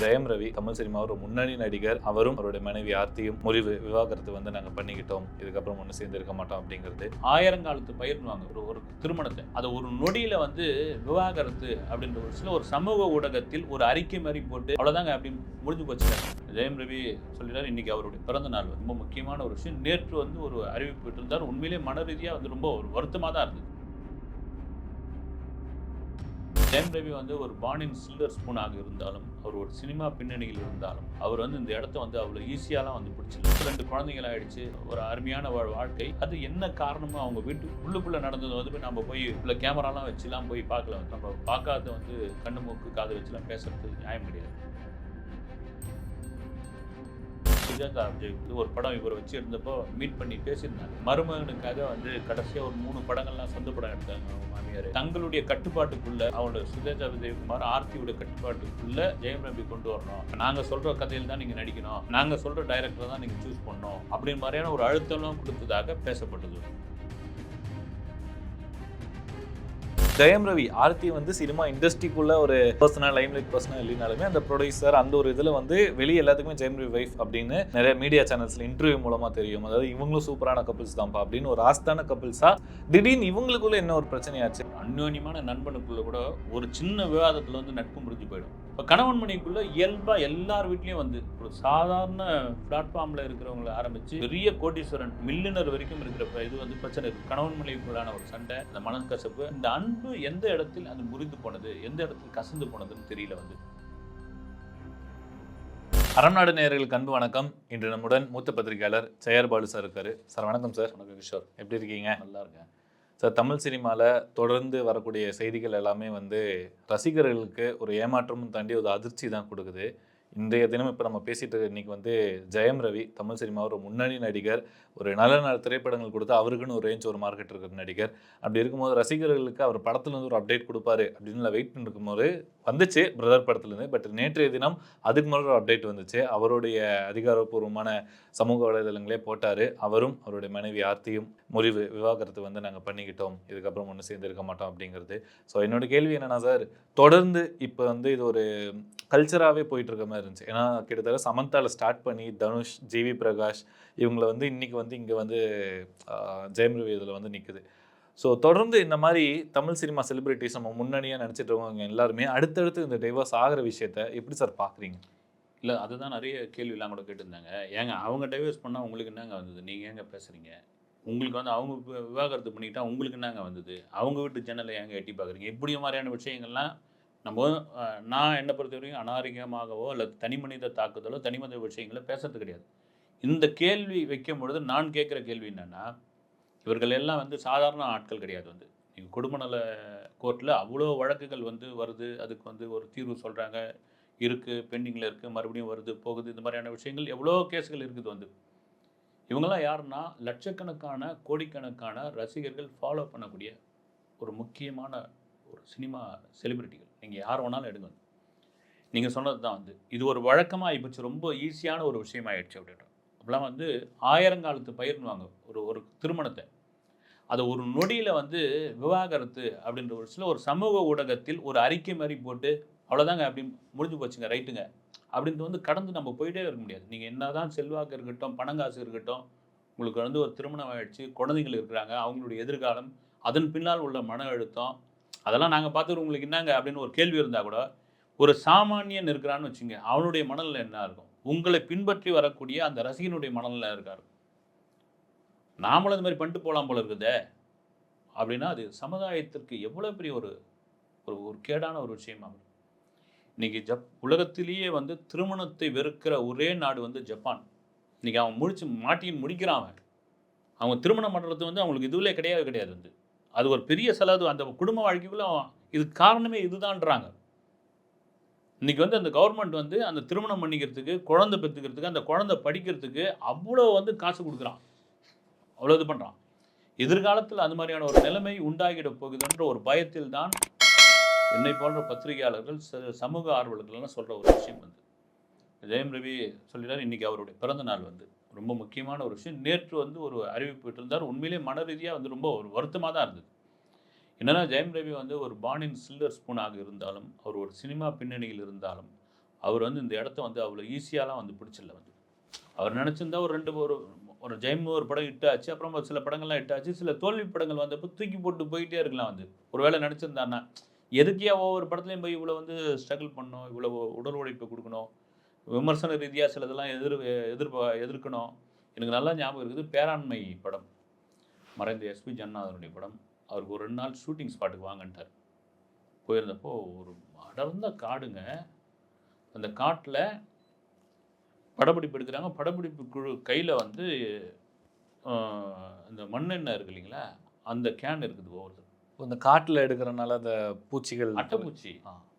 Jayam Ravi Tamil cinema ஒரு முன்னணி நடிகர். அவரும் அவருடைய மனைவி ஆர்த்தியும் முறிவு விவாகரத்து வந்து நாங்கள் பண்ணிக்கிட்டோம். இதுக்கப்புறம் ஒன்று சேர்ந்து இருக்க மாட்டோம் அப்படிங்கிறது. ஆயிரங்காலத்து பயிர்னுவாங்க ஒரு ஒரு திருமணத்தை. அதை ஒரு நொடியில வந்து விவாகரத்து அப்படின்ற ஒரு சில ஒரு சமூக ஊடகத்தில் ஒரு அறிக்கை மாதிரி போட்டு அவ்வளோதாங்க அப்படி முடிஞ்சு போச்சு ஜெயம் ரவி சொல்லிட்டார் இன்னைக்கு அவருடைய பிறந்த நாள். ரொம்ப முக்கியமான ஒரு விஷயம். நேற்று வந்து ஒரு அறிவிப்பு இருந்தார் உண்மையிலேயே மன ரீதியாக வந்து ரொம்ப ஒரு வருத்தமாக தான் இருந்தது. ஜெயம் ரவி வந்து ஒரு பானின் சில்வர் ஸ்பூனாக இருந்தாலும் அவர் ஒரு சினிமா பின்னணியில் இருந்தாலும் அவர் வந்து இந்த இடத்த வந்து அவ்வளோ ஈஸியாலாம் வந்து பிடிச்சிருக்கு ரெண்டு குழந்தைகள் ஆயிடுச்சு ஒரு அருமையான வாழ்க்கை. அது என்ன காரணமோ அவங்க வீட்டு உள்ளுக்குள்ளே நடந்தது வந்து போய் நம்ம போய் உள்ள கேமராலாம் வச்சுலாம் போய் பார்க்கலாம். நம்ம பார்க்காத வந்து கண்ணு மூக்கு காது வச்சுலாம் பேசுறது நியாயம் கிடையாது. சுஜாதா விஜய் ஒரு படம் இவர் வச்சுருந்தப்போ மீட் பண்ணி பேசியிருந்தாங்க. மருமகனுக்காக வந்து கடைசியாக ஒரு மூணு படங்கள்லாம் சொந்த படம் எடுத்தாங்க அவங்க மாமியார். தங்களுடைய கட்டுப்பாட்டுக்குள்ள அவங்களோட சுஜாதா விஜயகுமார் ஆர்த்தியோட கட்டுப்பாட்டுக்குள்ள ஜெயம் ரவி கொண்டு வரணும். நாங்கள் சொல்கிற கதையில் தான் நீங்கள் நடிக்கணும். நாங்கள் சொல்கிற டைரக்டர் தான் நீங்கள் சூஸ் பண்ணணும். அப்படின்னு மாதிரியான ஒரு அழுத்தம்லாம் கொடுத்ததாக பேசப்பட்டது. ஜெயம் ரவி ஆர்த்தி வந்து சினிமா இண்டஸ்ட்ரிக்குள்ள ஒரு பர்சனல் லைம்லைட் பர்சனல் இல்லைனாலுமே அந்த ப்ரொடியூசர் அந்த ஒரு இதில் வந்து வெளியே எல்லாத்துக்குமே ஜெயம் ரவி வைஃப் அப்படின்னு நிறைய மீடியா சேனல்ஸ்ல இன்டர்வியூ மூலமா தெரியும். அதாவது இவங்களும் சூப்பரான கப்பிள்ஸ் தான்ப்பா அப்படின்னு ஒரு ஆஸ்தான கப்பிள்ஸா திடீர்னு இவங்களுக்குள்ள என்ன ஒரு பிரச்சனையாச்சு? அந்யோன்யமான நண்பனுக்குள்ள கூட ஒரு சின்ன விவாதத்துல வந்து நட்பு முடிஞ்சு போயிடும். இப்போ கணவன் மனைவிக்குள்ள இயல்பா எல்லார் வீட்லயும் வந்து ஒரு சாதாரண பிளாட்ஃபார்ம்ல இருக்கிறவங்களை ஆரம்பிச்சு பெரிய கோடீஸ்வரன் மில்லினர் வரைக்கும் இருக்கிற ப- இது வந்து பிரச்சனை இருக்கு. கணவன் மனைவிக்குள்ளான ஒரு சண்டை இந்த மனக்கசப்பு இந்த அன்பு எந்த இடத்தில் அது முறிந்து போனது எந்த இடத்தில் கசந்து போனதுன்னு தெரியல வந்து. அறநாடு நேயர்களுக்கு அன்பு வணக்கம். இன்று நம்முடன் மூத்த பத்திரிகையாளர் ஜெயர் பாலு சார் இருக்காரு. சார் வணக்கம் சார். வணக்கம் கிஷோர். எப்படி இருக்கீங்க? நல்லா இருக்கேன். சார் தமிழ் சினிமாவில் தொடர்ந்து வரக்கூடிய செய்திகள் எல்லாமே வந்து ரசிகர்களுக்கு ஒரு ஏமாற்றமும் தாண்டி ஒரு அதிர்ச்சி தான் கொடுக்குது. இன்றைய தினம் இப்போ நம்ம பேசிட்டு இருக்க இன்னைக்கு வந்து ஜெயம் ரவி தமிழ் சினிமா ஒரு முன்னணி நடிகர் ஒரு நல்ல நல்ல திரைப்படங்கள் கொடுத்து அவருக்குன்னு ஒரு ரேஞ்ச் ஒரு மார்க்கெட் இருக்கிற நடிகர். அப்படி இருக்கும்போது ரசிகர்களுக்கு அவர் படத்துலேருந்து ஒரு அப்டேட் கொடுப்பாரு அப்படின்னு வெயிட் பண்ணிருக்கும்போது வந்துச்சு பிரதர் படத்துலேருந்து பட் நேற்றைய தினம் அதுக்கு மேலே ஒரு அப்டேட் வந்துச்சு. அவருடைய அதிகாரப்பூர்வமான சமூக வலைதளங்களே போட்டார். அவரும் அவருடைய மனைவி ஆர்த்தியும் முறிவு விவாகரத்து வந்து நாங்கள் பண்ணிக்கிட்டோம். இதுக்கப்புறம் ஒன்று சேர்ந்து இருக்க மாட்டோம் அப்படிங்கிறது. ஸோ என்னோட கேள்வி என்னென்னா சார் தொடர்ந்து இப்போ வந்து இது ஒரு கல்ச்சராகவே போயிட்டு இருக்க மாதிரி இருந்துச்சு. ஏன்னா கிட்டத்தட்ட சமந்தாவில் ஸ்டார்ட் பண்ணி தனுஷ் ஜிவி பிரகாஷ் இவங்கள வந்து இன்னைக்கு வந்து இங்கே வந்து ஆஹ், ஜெயம் ரவி இதில் வந்து நிற்குது ஸோ தொடர்ந்து இந்த மாதிரி தமிழ் சினிமா செலிபிரிட்டிஸ் நம்ம முன்னணியாக நினச்சிட்டு இருக்கவங்க எல்லாருமே அடுத்தடுத்து இந்த டைவர்ஸ் ஆகிற விஷயத்த எப்படி சார் பார்க்குறீங்க இல்லை அதுதான் நிறைய கேள்விலாம் கூட கேட்டிருந்தாங்க. ஏங்க அவங்க டைவர்ஸ் பண்ணால் உங்களுக்கு என்னங்க வந்தது? நீங்கள் ஏங்க பேசுகிறீங்க உங்களுக்கு வந்து அவங்க விவாகரத்து பண்ணிக்கிட்டால் உங்களுக்கு என்னங்க வந்தது? அவங்க வீட்டு ஜன்னலை ஏங்க எட்டி பார்க்குறீங்க இப்படி மாதிரியான விஷயங்கள்லாம் நம்ம நான் என்னை பொறுத்த வரைக்கும் அநாகரிகமாகவோ அல்லது தனி மனித தாக்குதலோ தனி மனித விஷயங்களோ பேசுறது கிடையாது. இந்த கேள்வி வைக்கும் பொழுது நான் கேட்குற கேள்வி என்னென்னா இவர்கள் எல்லாம் வந்து சாதாரண ஆட்கள் கிடையாது வந்து. நீங்கள் குடும்ப நல கோர்ட்டில் அவ்வளோ வழக்குகள் வந்து வருது அதுக்கு வந்து ஒரு தீர்வு சொல்கிறாங்க இருக்குது பெண்டிங்கில் இருக்குது மறுபடியும் வருது போகுது இந்த மாதிரியான விஷயங்கள் எவ்வளோ கேஸுகள் இருக்குது வந்து. இவங்கெல்லாம் யாருன்னா லட்சக்கணக்கான கோடிக்கணக்கான ரசிகர்கள் ஃபாலோ பண்ணக்கூடிய ஒரு முக்கியமான ஒரு சினிமா செலிபிரிட்டிகள் நீங்கள் யார் வேணாலும் எடுங்க நீங்கள் சொன்னது தான் வந்து. இது ஒரு வழக்கமாக ஆகிப்போச்சு ரொம்ப ஈஸியான ஒரு விஷயம் ஆயிடுச்சு அப்படின்ற வந்து ஆயிரங்காலத்து பயிர்னுவாங்க ஒரு ஒரு திருமணத்தை. அதை ஒரு நொடியில் வந்து விவாகரத்து அப்படின்ற ஒரு சில ஒரு சமூக ஊடகத்தில் ஒரு அறிக்கை மாதிரி போட்டு அவ்வளோதாங்க அப்படி முடிஞ்சு போச்சுங்க ரைட்டுங்க. அப்படின்ட்டு வந்து கடந்து நம்ம போயிட்டே இருக்க முடியாது. நீங்கள் என்னதான் செல்வாக்கு இருக்கட்டும் பணங்காசு இருக்கட்டும் உங்களுக்கு வந்து ஒரு திருமணம் ஆகிடுச்சு குழந்தைகள் இருக்கிறாங்க அவங்களுடைய எதிர்காலம் அதன் பின்னால் உள்ள மன அழுத்தம் அதெல்லாம் நாங்கள் பார்த்துட்டு உங்களுக்கு என்னங்க அப்படின்னு ஒரு கேள்வி இருந்தால் கூட ஒரு சாமானியன் இருக்கிறான்னு வச்சுங்க அவனுடைய மனநிலை என்ன இருக்கும்? உங்களை பின்பற்றி வரக்கூடிய அந்த ரசிகனுடைய மனநிலை இருக்கார் நாமளும் இந்த மாதிரி பண்ணிட்டு போகலாம் போல இருக்குதே. அப்படின்னா அது சமுதாயத்திற்கு எவ்வளோ பெரிய ஒரு ஒரு ஒரு கேடான ஒரு விஷயமாக இன்னைக்கு ஜப் உலகத்திலேயே வந்து திருமணத்தை வெறுக்கிற ஒரே நாடு வந்து ஜப்பான். இன்னைக்கு அவன் முடிச்சு மாட்டின்னு முடிக்கிறான் அவன். அவங்க திருமணம் பண்ணுறது வந்து அவங்களுக்கு இதுவிலே கிடையாது கிடையாது வந்து. அது ஒரு பெரிய செலவு. அந்த குடும்ப வாழ்க்கைக்குள்ள இதுக்கு காரணமே இதுதான்றாங்க. இன்னைக்கு வந்து அந்த கவர்மெண்ட் வந்து அந்த திருமணம் பண்ணிக்கிறதுக்கு குழந்தை பெற்றுக்கிறதுக்கு அந்த குழந்தை படிக்கிறதுக்கு அவ்வளோ வந்து காசு கொடுக்குறான். அவ்வளோ இது பண்ணுறான் எதிர்காலத்தில் அது மாதிரியான ஒரு நிலைமை உண்டாகிட போகுதுன்ற ஒரு பயத்தில் தான் என்னை போன்ற பத்திரிகையாளர்கள் ச- சமூக ஆர்வலர்கள்லாம் சொல்கிற ஒரு விஷயம் வந்து. ஜெயம் ரவி சொல்லிட்டார் இன்றைக்கி அவருடைய பிறந்த நாள் வந்து. ரொம்ப முக்கியமான ஒரு விஷயம். நேற்று வந்து ஒரு அறிவிப்பு இருந்தார் உண்மையிலே மன ரீதியாக வந்து ரொம்ப ஒரு வருத்தமாக தான் இருந்தது. என்னன்னா ஜெயம் ரவி வந்து ஒரு பானின் சில்லர் ஸ்பூனாக இருந்தாலும் அவர் ஒரு சினிமா பின்னணியில் இருந்தாலும் அவர் வந்து இந்த இடத்த வந்து அவ்வளோ ஈஸியாலாம் வந்து பிடிச்சிடல வந்து. அவர் நினச்சிருந்தா ஒரு ரெண்டு ஒரு ஒரு ஜெயம் ஒரு படம் இட்டாச்சு அப்புறம் ஒரு சில படங்கள்லாம் இட்டாச்சு சில தோல்வி படங்கள் வந்தப்போ தூக்கி போட்டு போயிட்டே இருக்கலாம் வந்து. ஒரு வேளை நினச்சிருந்தாருன்னா எதுக்கே ஒவ்வொரு படத்துலையும் போய் இவ்வளோ வந்து ஸ்ட்ரகிள் பண்ணணும் இவ்வளோ உடல் உழைப்பு கொடுக்கணும் விமர்சன ரீதியாக சிலதெல்லாம் எதிர் எதிர்ப்பா எதிர்க்கணும். எனக்கு நல்லா ஞாபகம் இருக்குது பேராண்மை படம். மறைந்த எஸ்பி ஜன்னாதனுடைய படம். அவருக்கு ஒரு ரெண்டு நாள் ஷூட்டிங் ஸ்பாட்டுக்கு வாங்கன்ட்டார். போயிருந்தப்போ ஒரு அடர்ந்த காடுங்க. அந்த காட்டில் படப்பிடிப்பு எடுக்கிறாங்க. படப்பிடிப்பு குழு கையில் வந்து இந்த மண்ணெண்ணெய் இருக்கு இல்லைங்களா? அந்த கேன் இருக்குது ஒவ்வொருத்தர் இந்த காட்டுல எடுக்கிறனால அந்த பூச்சிகள் அட்டைப்பூச்சி.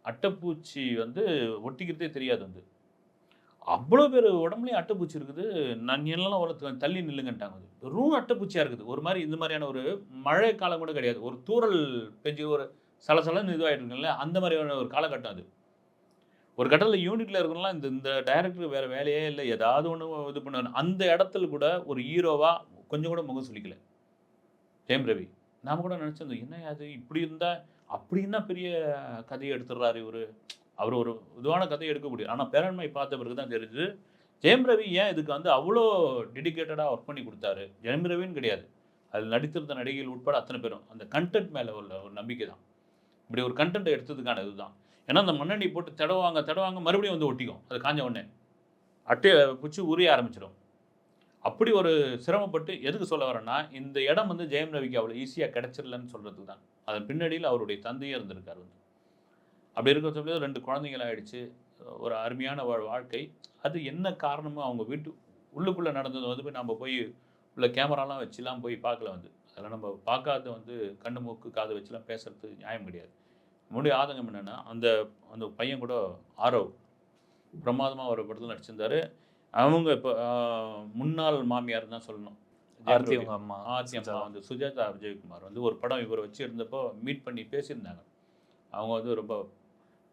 அட்டைப்பூச்சி வந்து ஒட்டிக்கிறதே தெரியாது வந்து. அவ்வளோ பேர் உடம்புலையும் அட்டைப்பூச்சி இருக்குது. நான் எல்லாம் வளர்த்து தள்ளி நில்லுங்கன்ட்டாங்க. அது வெறும் அட்டைப்பூச்சியாக இருக்குது. ஒரு மாதிரி இந்த மாதிரியான ஒரு மழை காலம் கூட கிடையாது. ஒரு தூறல் பெஞ்சு ஒரு சலசலன்னு இதுவாகிட்டு இருக்குல்ல அந்த மாதிரியான ஒரு காலகட்டம் அது. ஒரு கட்டத்தில் யூனிட்டில் இருக்கணும்லாம் இந்த இந்த டைரக்டர் வேறு வேலையே இல்லை. ஏதாவது ஒன்று இது பண்ணுவாங்க அந்த இடத்துல கூட ஒரு ஹீரோவாக கொஞ்சம் கூட முகம் சொல்லிக்கல ஜெயம் ரவி. நாம் கூட நினச்சிருந்தோம் என்ன அது இப்படி இருந்தால் அப்படின்னா பெரிய கதையை எடுத்துடுறாரு இவர்? அவர் ஒரு இதுவான கதையை எடுக்க முடியும் ஆனால் பேரண்மை பார்த்த பிறகு தான் தெரிஞ்சு ஜெயம் ரவி ஏன் இதுக்கு வந்து அவ்வளோ டெடிக்கேட்டடாக ஒர்க் பண்ணி கொடுத்தாரு? ஜெயம் ரவின்னு கிடையாது. அதில் நடித்திருந்த நடிகைகள் உட்பட அத்தனை பேரும். அந்த கண்டென்ட் மேலே உள்ள ஒரு நம்பிக்கை தான். இப்படி ஒரு கண்டென்ட் எடுத்ததுக்கான இதுதான். ஏன்னா அந்த மண்ணெண்ணி போட்டு தடவாங்க தடவாங்க மறுபடியும் வந்து ஒட்டிக்கும். அது காஞ்ச உடனே. அட்டையை பிடிச்சி உரிய ஆரம்பிச்சிடும். அப்படி ஒரு சிரமப்பட்டு எதுக்கு சொல்ல வரேன்னா இந்த இடம் வந்து ஜெயம் ரவிக்கு அவ்வளோ ஈஸியாக கிடச்சிடலன்னு சொல்கிறதுக்கு தான் அதன் பின்னணியில் அவருடைய தந்தையே இருந்திருக்கார் வந்து. அப்படி இருக்க சொல்லியது ரெண்டு குழந்தைகள் ஆயிடுச்சு ஒரு அருமையான வாழ் வாழ்க்கை. அது என்ன காரணமோ அவங்க வீட்டு உள்ளுக்குள்ளே நடந்தது வந்து போய் நம்ம போய் உள்ள கேமராலாம் வச்சுலாம் போய் பார்க்கல வந்து. அதெல்லாம் நம்ம பார்க்காத வந்து கண்ணு மூக்கு காது வச்சுலாம் பேசுறது நியாயம் கிடையாது. நம்முடைய ஆதங்கம் என்னென்னா அந்த அந்த பையன் கூட ஆரவ் பிரமாதமாக ஒரு படத்தில் நடிச்சிருந்தாரு. அவங்க இப்போ முன்னாள் மாமியார் தான் சொல்லணும். ஆர்த்தி அவங்க அம்மா ஆர்த்தி அம்மா வந்து சுஜாதா விஜயகுமார் வந்து ஒரு படம் இவரை வச்சு இருந்தப்போ மீட் பண்ணி பேசியிருந்தாங்க. அவங்க வந்து ரொம்ப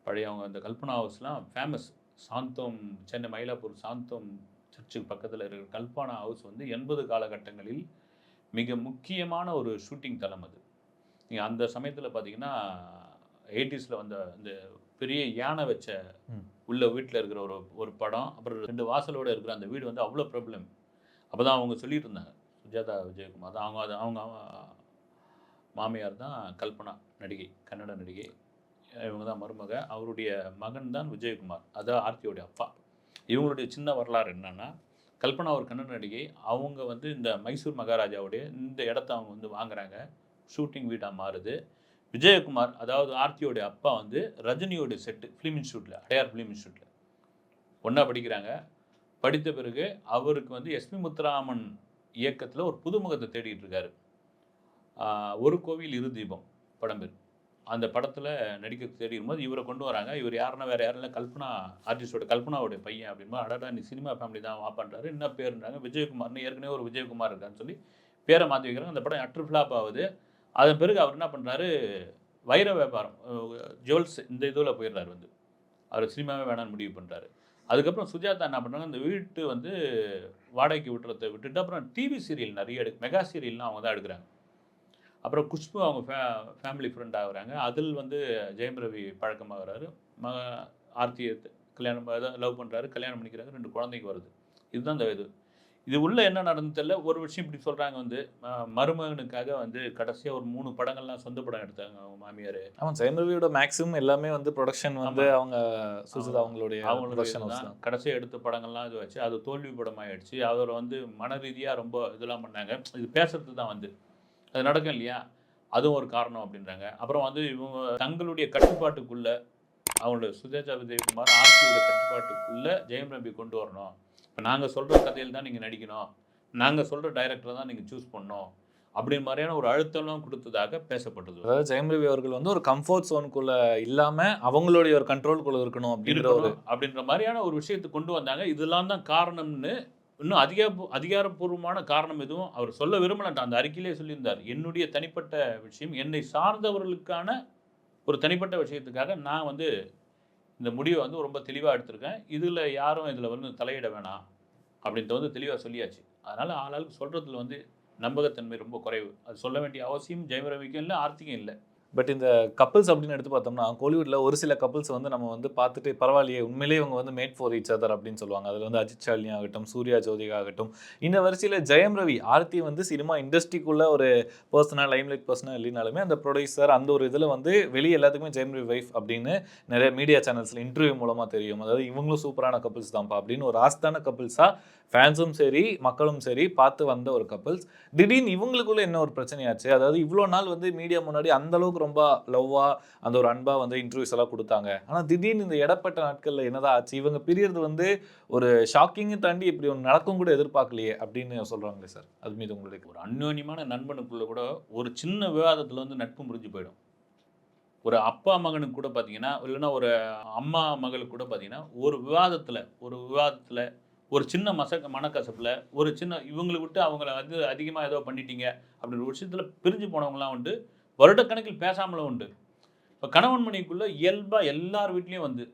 பழைய அவங்க அந்த கல்பனா ஹவுஸ்லாம் ஃபேமஸ் சாந்தோம் சென்னை மயிலாப்பூர் சாந்தோம் சர்ச்சுக்கு பக்கத்தில் இருக்கிற கல்பனா ஹவுஸ் வந்து எண்பது காலகட்டங்களில் மிக முக்கியமான ஒரு ஷூட்டிங் தளம் அது. நீங்கள் அந்த சமயத்தில் பார்த்தீங்கன்னா எயிட்டிஸில் வந்த இந்த பெரிய யானை வச்ச. உள்ள வீட்டில் இருக்கிற ஒரு ஒரு படம் அப்புறம் ரெண்டு வாசலோட இருக்கிற அந்த வீடு வந்து அவ்வளோ ப்ராப்ளம் அப்போ தான் அவங்க சொல்லிட்டு இருந்தாங்க சுஜாதா விஜயகுமார். தான் அவங்க அது அவங்க மாமியார் தான் கல்பனா நடிகை கன்னட நடிகை. இவங்க தான் மருமக. அவருடைய மகன் தான் விஜயகுமார். அதான் ஆர்த்தியோடைய அப்பா. இவங்களுடைய சின்ன வரலாறு என்னன்னா கல்பனா ஒரு கன்னட நடிகை. அவங்க வந்து இந்த மைசூர் மகாராஜாவுடைய இந்த இடத்த அவங்க வந்து வாங்குறாங்க. ஷூட்டிங் வீடாக மாறுது. விஜயகுமார் அதாவது ஆர்த்தியோடைய அப்பா வந்து ரஜினியோடைய செட்டு ஃபிலிம் இன்ஸ்டியூட்டில் அடையார் ஃபிலிம் இன்ஸ்டியூட்டில் ஒன்றா படிக்கிறாங்க. படித்த பிறகு அவருக்கு வந்து எஸ்பி முத்துராமன் இயக்கத்தில் ஒரு புதுமுகத்தை தேடிட்டு இருக்காரு. ஒரு கோவில் இரு தீபம் படம் பேர் அந்த படத்தில் நடிக்க தேடி போது இவரை கொண்டு வராங்க. இவர் யாருன்னா வேறு யாரும் இல்லை. கல்பனா ஆர்டிஸ்டோட கல்பனாவோட பையன் அப்படின்போது அடடா நீ சினிமா ஃபேமிலி தான் வா பண்ணுறாரு என்ன பேருன்றாங்க விஜயகுமார்னு ஏற்கனவே ஒரு விஜயகுமார் இருக்கான்னு சொல்லி பேரை மாற்றி வைக்கிறாங்க. அந்த படம் அட்ரு ஃப்ளாப் ஆகுது. அதன் பிறகு அவர் என்ன பண்ணுறாரு வைர வியாபாரம் ஜுவல்ஸ் இந்த இதில் போயிடுறாரு வந்து. அவர் சினிமாவே வேணாம்னு முடிவு பண்ணுறாரு அதுக்கப்புறம் சுஜாதா என்ன பண்ணுறாங்க அந்த வீட்டு வந்து வாடகைக்கு விட்டுறதை விட்டுட்டு அப்புறம் டிவி சீரியல் நிறைய எடு மெகா சீரியல்லாம் அவங்க தான் எடுக்கிறாங்க. அப்புறம் குஷ்பு அவங்க ஃபே ஃபேமிலி ஃப்ரெண்ட் ஆகுறாங்க. அதில் வந்து ஜெயம் ரவி பழக்கமாகறாரு. ம ஆர்த்தியை கல்யாணம் லவ் பண்ணுறாரு கல்யாணம் பண்ணிக்கிறாங்க ரெண்டு குழந்தைங்க வருது. இதுதான் இந்த இது. இது உள்ள என்ன நடந்து தெரியல. ஒரு விஷயம் இப்படி சொல்கிறாங்க வந்து மருமகனுக்காக வந்து கடைசியாக ஒரு மூணு படங்கள்லாம் சொந்த படம் எடுத்தாங்க அவங்க மாமியார். ஆமா ஜெயம் ரவியோட மேக்ஸிமம் எல்லாமே வந்து ப்ரொடக்ஷன் வந்து. அவங்க சுஜிதா அவங்களுடைய அவங்களோட ப்ரொடக்ஷன் ஹவுஸ் இதுதான். தான். கடைசியா எடுத்த படங்கள்லாம் இது வச்சு அது தோல்வி படமாயிடுச்சு. அவர் வந்து மன ரீதியா ரொம்ப இதெல்லாம் பண்ணாங்க. இது பேசுறது தான் வந்து. அது நடக்கும் இல்லையா? அதுவும் ஒரு காரணம் அப்படின்றாங்க. அப்புறம் வந்து இவங்க தங்களுடைய கட்டுப்பாட்டுக்குள்ள அவங்களோட சுஜாதா விஜயகுமார் ஆர்த்தியோட கட்டுப்பாட்டுக்குள்ள ஜெயம் ரவி கொண்டு வரணும். இப்போ நாங்கள் சொல்கிற கதையில் தான் நீங்கள் நடிக்கணும். நாங்கள் சொல்கிற டைரக்டரை தான் நீங்கள் சூஸ் பண்ணணும். அப்படின்ற மாதிரியான ஒரு அழுத்தம்லாம் கொடுத்ததாக பேசப்பட்டது. அதாவது ஜெயம் ரவி அவர்கள் வந்து ஒரு கம்ஃபர்ட் ஜோனுக்குள்ள இல்லாம அவங்களுடைய ஒரு கண்ட்ரோல்குள்ள இருக்கணும் அப்படின்ற ஒரு அப்படின்ற மாதிரியான ஒரு விஷயத்தை கொண்டு வந்தாங்க. இதெல்லாம் தான் காரணம்னு இன்னும் அதிக அதிகாரப்பூர்வமான காரணம் எதுவும் அவர் சொல்ல விரும்பலன்ட்டு அந்த அறிக்கையிலே சொல்லியிருந்தார். என்னுடைய தனிப்பட்ட விஷயம் என்னை சார்ந்தவர்களுக்கான ஒரு தனிப்பட்ட விஷயத்துக்காக நான் வந்து இந்த முடிவை வந்து ரொம்ப தெளிவாக எடுத்திருக்கேன். இதில் யாரும் இதில் வந்து தலையிட வேணாம் அப்படின்ட்டு வந்து தெளிவாக சொல்லியாச்சு. அதனால் ஆளாளுக்கு சொல்கிறதுல வந்து நம்பகத்தன்மை ரொம்ப குறைவு. அது சொல்ல வேண்டிய அவசியம் ஜெயமரவிக்கும் இல்லை ஆர்த்திக்கும் இல்லை. பட் இந்த கப்பிள்ஸ் அப்படின்னு எடுத்து பார்த்தோம்னா கோலிவுட்டில் ஒரு சில கப்பிள்ஸ் வந்து நம்ம வந்து பார்த்துட்டு பரவாயில்லையே உண்மையிலேயே இவங்க வந்து மேட் ஃபார் ஈச் அதர் அப்படின்னு சொல்லுவாங்க. அதில் வந்து அஜித் சாலினி ஆகட்டும் சூர்யா ஜோதிகா ஆகட்டும். இந்த வரிசையில் ஜெயம் ரவி ஆர்த்தி வந்து சினிமா இண்டஸ்ட்ரிக்குள்ள ஒரு பர்சனாக லைம்லைட் பர்சனாக இல்லைனாலுமே அந்த ப்ரொடியூசர் அந்த ஒரு இதில் வந்து வெளியே எல்லாத்துக்குமே ஜெயம் ரவி வைஃப் அப்படின்னு நிறைய மீடியா சேனல்ஸில் இன்டர்வியூ மூலமாக தெரியும். அதாவது இவங்களும் சூப்பரான கப்பிள்ஸ் தான்ப்பா அப்படின்னு ஒரு ஆஸ்தான கப்பிள்ஸாக ஃபேன்ஸும் சரி மக்களும் சரி பார்த்து வந்த ஒரு கப்பிள்ஸ் திடீர்னு இவங்களுக்குள்ள என்ன ஒரு பிரச்சனையாச்சு? அதாவது இவ்வளோ நாள் வந்து மீடியா முன்னாடி அந்த அளவுக்கு ரொம்ப லவ்வாக அந்த ஒரு அன்பாக வந்து இன்டர்வியூஸ் எல்லாம் கொடுத்தாங்க. ஆனால் திடீர்னு இந்த இடப்பட்ட நாட்களில் என்னதான் ஆச்சு? இவங்க பிரியறது வந்து ஒரு ஷாக்கிங்கை தாண்டி இப்படி ஒன்று நடக்கும் கூட எதிர்பார்க்கலையே அப்படின்னு சொல்கிறாங்களே சார் அது மீது உங்களுடைய ஒரு அந்யோன்யமான நண்பனுக்குள்ளே கூட ஒரு சின்ன விவாதத்தில் வந்து நட்பு முறிஞ்சு போயிடும். ஒரு அப்பா மகனுக்கு கூட பார்த்தீங்கன்னா இல்லைன்னா ஒரு அம்மா மகளுக்கு கூட பார்த்தீங்கன்னா ஒரு விவாதத்தில் ஒரு விவாதத்தில் ஒரு சின்ன மச மனக்கசப்பில் ஒரு சின்ன இவங்களை விட்டு அவங்கள வந்து அதிகமாக ஏதோ பண்ணிட்டீங்க அப்படின்ற ஒரு விஷயத்தில் பிரிஞ்சு போனவங்களாம் வந்துட்டு வருடக்கணக்கில் பேசாமலும் உண்டு. இப்போ கணவன் மணிக்குள்ளே இயல்பாக எல்லார் வீட்லேயும் வந்து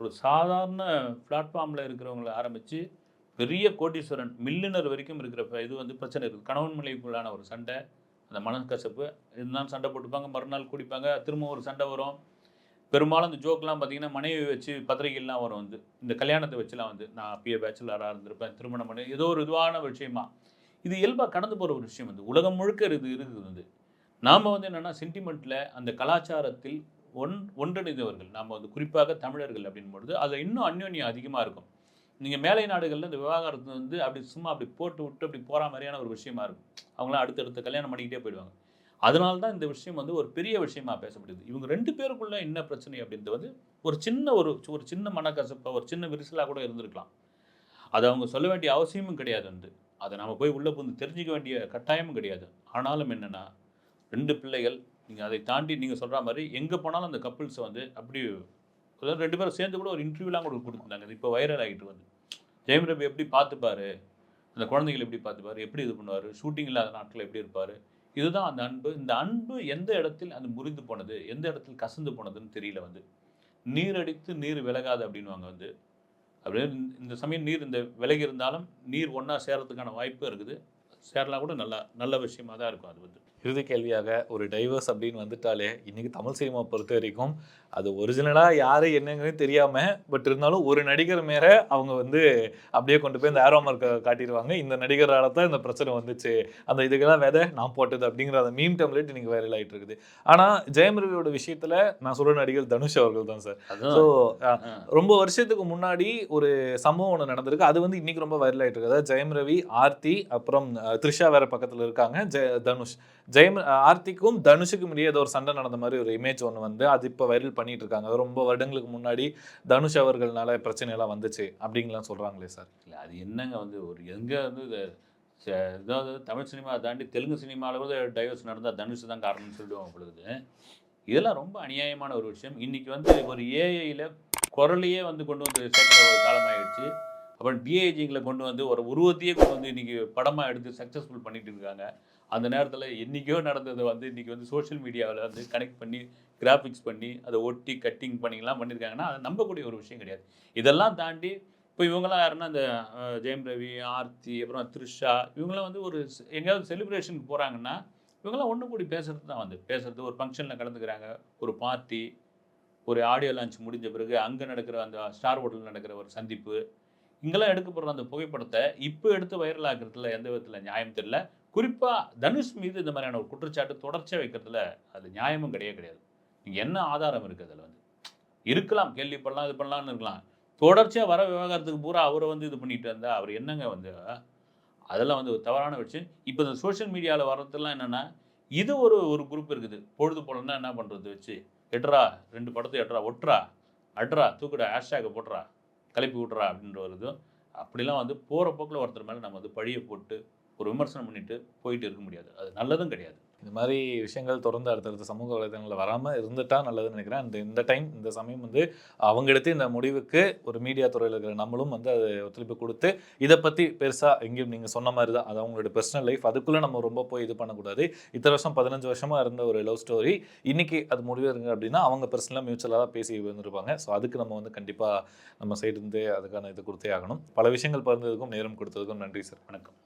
ஒரு சாதாரண பிளாட்ஃபார்மில் இருக்கிறவங்கள ஆரம்பித்து பெரிய கோட்டீஸ்வரன் மில்லினர் வரைக்கும் இருக்கிற இது வந்து பிரச்சனை இருக்குது. கணவன் மனைவிக்குள்ளான ஒரு சண்டை அந்த மனக்கசப்பு இருந்தாலும் சண்டை போட்டுப்பாங்க மறுநாள் குடிப்பாங்க திரும்ப ஒரு சண்டை வரும். பெரும்பாலும் இந்த ஜோக்கெலாம் பார்த்தீங்கன்னா மனைவி வச்சு பத்திரிகைலாம் வரும் வந்து. இந்த கல்யாணத்தை வச்சுலாம் வந்து நான் அப்பயே பேச்சுலராக இருந்திருப்பேன் திருமணம் பண்ணி ஏதோ ஒரு இதுவான விஷயமா. இது இயல்பாக கடந்து போகிற ஒரு விஷயம் வந்து உலகம் முழுக்க இது இருக்குது வந்து. நாம் வந்து என்னென்னா சென்டிமெண்ட்டில் அந்த கலாச்சாரத்தில் ஒன் ஒன்றிணைந்தவர்கள். நாம் வந்து குறிப்பாக தமிழர்கள் அப்படின்பொழுது அதில் இன்னும் அந்யோன்யம் அதிகமாக இருக்கும். நீங்கள் மேலை நாடுகளில் இந்த விவாகரத்து வந்து அப்படி சும்மா அப்படி போட்டு விட்டு அப்படி போகிற மாதிரியான ஒரு விஷயமா இருக்கும். அவங்களாம் அடுத்தடுத்த கல்யாணம் பண்ணிக்கிட்டே போயிடுவாங்க. அதனால தான் இந்த விஷயம் வந்து ஒரு பெரிய விஷயமா பேசப்படுது. இவங்க ரெண்டு பேருக்குள்ள என்ன பிரச்சனை அப்படின்றது வந்து ஒரு சின்ன ஒரு ஒரு சின்ன மனக்கசப்பை ஒரு சின்ன விரிசலாக கூட இருந்திருக்கலாம். அதை அவங்க சொல்ல வேண்டிய அவசியமும் கிடையாது வந்து அதை நம்ம போய் உள்ளே புந்து தெரிஞ்சுக்க வேண்டிய கட்டாயமும் கிடையாது. ஆனாலும் என்னென்னா ரெண்டு பிள்ளைகள் நீங்கள் அதை தாண்டி நீங்கள் சொல்கிற மாதிரி எங்கே போனாலும் அந்த கப்புள்ஸை வந்து அப்படி ரெண்டு பேரும் சேர்ந்து கூட ஒரு இன்டர்வியூலாம் கூட கொடுத்துருந்தாங்க. இப்போ வைரல் ஆகிட்டு வந்து. ஜெயம் ரவி எப்படி பார்த்துப்பாரு? அந்த குழந்தைகள் எப்படி பார்த்துப்பாரு? எப்படி இது பண்ணுவார்? ஷூட்டிங் இல்லாத நாட்கள் எப்படி இருப்பார்? இதுதான் அந்த அன்பு. இந்த அன்பு எந்த இடத்தில் அது முறிந்து போனது? எந்த இடத்தில் கசந்து போனதுன்னு தெரியல வந்து. நீர் அடித்து நீர் விலகாது அப்படின்னுவாங்க வந்து. அப்படியே இந்த- சமயம் நீர் இந்த விலகி இருந்தாலும் நீர் ஒன்றா சேரத்துக்கான வாய்ப்பு இருக்குது. சேரலாம் கூட நல்லா நல்ல விஷயமா தான் இருக்கும் அது வந்து. இறுதி கேள்வியாக ஒரு டைவர்ஸ் அப்படின்னு வந்துட்டாலே இன்னைக்கு தமிழ் சினிமா பொறுத்த வரைக்கும் அது ஒரிஜினலாக யார் என்னங்கன்னு தெரியாமல் பட் இருந்தாலும் ஒரு நடிகர் மேல அவங்க வந்து அப்படியே கொண்டு போய் இந்த ஆரோ மார்க்கை காட்டிடுவாங்க. இந்த நடிகரால தான் இந்த பிரச்சனை வந்துச்சு. அந்த இதுக்கெல்லாம் விதை நான் போட்டது அப்படிங்கிற அந்த மீம் டெம்ப்ளேட் இன்னைக்கு வைரல் ஆயிட்டு இருக்குது. ஆனால் ஜெயம் ரவியோட விஷயத்தில் நான் சொல்ற நடிகர் தனுஷ் அவர்கள் தான் சார் ஸோ ரொம்ப வருஷத்துக்கு முன்னாடி ஒரு சம்பவம் ஒன்று நடந்திருக்கு. அது வந்து இன்னைக்கு ரொம்ப வைரல் ஆயிட்டு இருக்கு அதாவது ஜெயம் ரவி ஆர்த்தி அப்புறம் த்ரிஷா வேற பக்கத்துல இருக்காங்க ஜெய தனுஷ். ஜெயம் ஆர்த்திக்கும் தனுஷுக்கும் இடையே ஏதோ ஒரு சண்டை நடந்த மாதிரி ஒரு இமேஜ் ஒன்று வந்து அது இப்போ வைரல் பண்ணிட்டு இருக்காங்க. ரொம்ப வருடங்களுக்கு முன்னாடி தனுஷ் அவர்கள்னால பிரச்சனையெல்லாம் வந்துச்சு. அப்படிங்கலாம் சொல்கிறாங்களே சார். இல்லை அது என்னங்க வந்து ஒரு எங்கே வந்து இது ச- அதாவது தமிழ் சினிமா தாண்டி தெலுங்கு சினிமாவில் கூட டைவர்ஸ் நடந்தால் தனுஷ் தான் காரணம்னு சொல்லிடுவாங்க பொழுது இதெல்லாம் ரொம்ப அநியாயமான ஒரு விஷயம். இன்றைக்கி வந்து ஒரு ஏஐயில் குரலையே வந்து கொண்டு வந்து சேர்க்குற ஒரு காலமாகிடுச்சு அப்புறம் டிஏஜிங்களை கொண்டு வந்து ஒரு உருவத்தையே கொண்டு வந்து இன்றைக்கி படமாக எடுத்து சக்ஸஸ்ஃபுல் பண்ணிகிட்டு இருக்காங்க. அந்த நேரத்தில் என்றைக்கோ நடந்ததை வந்து இன்றைக்கி வந்து சோஷியல் மீடியாவில் வந்து கனெக்ட் பண்ணி கிராஃபிக்ஸ் பண்ணி அதை ஒட்டி கட்டிங் பண்ணிலாம் பண்ணியிருக்காங்கன்னா அதை நம்பக்கூடிய ஒரு விஷயம் கிடையாது. இதெல்லாம் தாண்டி இப்போ இவங்கெல்லாம் யாருன்னா இந்த ஜெயம் ரவி ஆர்த்தி அப்புறம் த்ரிஷா இவங்கெல்லாம் வந்து ஒரு எங்கேயாவது செலிப்ரேஷனுக்கு போகிறாங்கன்னா இவங்கெல்லாம் ஒன்று கூடி பேசுறது தான் வந்து. பேசுறது ஒரு ஃபங்க்ஷனில் கலந்துக்கிறாங்க ஒரு பார்ட்டி ஒரு ஆடியோ லான்ச் முடிஞ்ச பிறகு அங்கே நடக்கிற அந்த ஸ்டார் ஹோட்டலில் நடக்கிற ஒரு சந்திப்பு இங்கெல்லாம் எடுக்கப்படுற அந்த புகைப்படத்தை இப்போ எடுத்து வைரல் ஆக்குறதுல எந்த விதத்தில் நியாயம் தெரியல. குறிப்பாக தனுஷ் மீது இந்த மாதிரியான ஒரு குற்றச்சாட்டு தொடர்ச்சியாக வைக்கிறதுல அது நியாயமும் கிடையவே கிடையாது. நீங்கள் என்ன ஆதாரம் இருக்குது அதில் வந்து? இருக்கலாம் கேள்வி பண்ணலாம் இது பண்ணலாம்னு இருக்கலாம். தொடர்ச்சியாக வர விவகாரத்துக்கு பூரா அவரை வந்து இது பண்ணிட்டு இருந்தா அவர் என்னங்க வந்து? அதெல்லாம் வந்து ஒரு தவறான விஷயம். இப்போ இந்த சோஷியல் மீடியாவில் வர்றதெல்லாம் என்னென்னா இது ஒரு ஒரு குரூப் இருக்குது. பொழுது போலன்னா என்ன பண்ணுறது வச்சு? எட்ரா ரெண்டு படத்தை எட்ரா ஒட்டுறா அட்ரா தூக்குடா ஹேஷ்டேக்கை போட்டுறா கலப்பி விட்றா அப்படின்ற ஒரு இதுவும் அப்படிலாம் வந்து போகிற போக்கில் ஒருத்தர் மேலே நம்ம வந்து பழியை போட்டு ஒரு விமர்சனம் பண்ணிட்டு போயிட்டு இருக்க முடியாது. அது நல்லதும் கிடையாது. இந்த மாதிரி விஷயங்கள் தொடர்ந்து அடுத்தடுத்த சமூக வலைதளங்களில் வராமல் இருந்துட்டா நல்லதுன்னு நினைக்கிறேன். அந்த இந்த டைம் இந்த சமயம் வந்து அவங்க எடுத்து இந்த முடிவுக்கு ஒரு மீடியா துறையில் இருக்கிற நம்மளும் வந்து அது ஒத்துழைப்பு கொடுத்து இதை பற்றி பெருசாக எங்கேயும் நீங்கள் சொன்ன மாதிரி தான். அது அவங்களோட பர்சனல் லைஃப் அதுக்குள்ளே நம்ம ரொம்ப போய் இது பண்ணக்கூடாது. இத்தனை வருஷம் பதினஞ்சு வருஷமாக இருந்த ஒரு லவ் ஸ்டோரி இன்றைக்கி அது முடிவு முடிவுங்க அப்படின்னா அவங்க பர்சனலாக மியூச்சுவலாக தான் பேசி வந்திருப்பாங்க ஸோ அதுக்கு நம்ம வந்து கண்டிப்பாக நம்ம சைடு இருந்து அதுக்கான இது கொடுத்தே ஆகணும். பல விஷயங்கள் பகிர்ந்ததுக்கும் நேரம் கொடுத்ததுக்கும் நன்றி சார் வணக்கம்.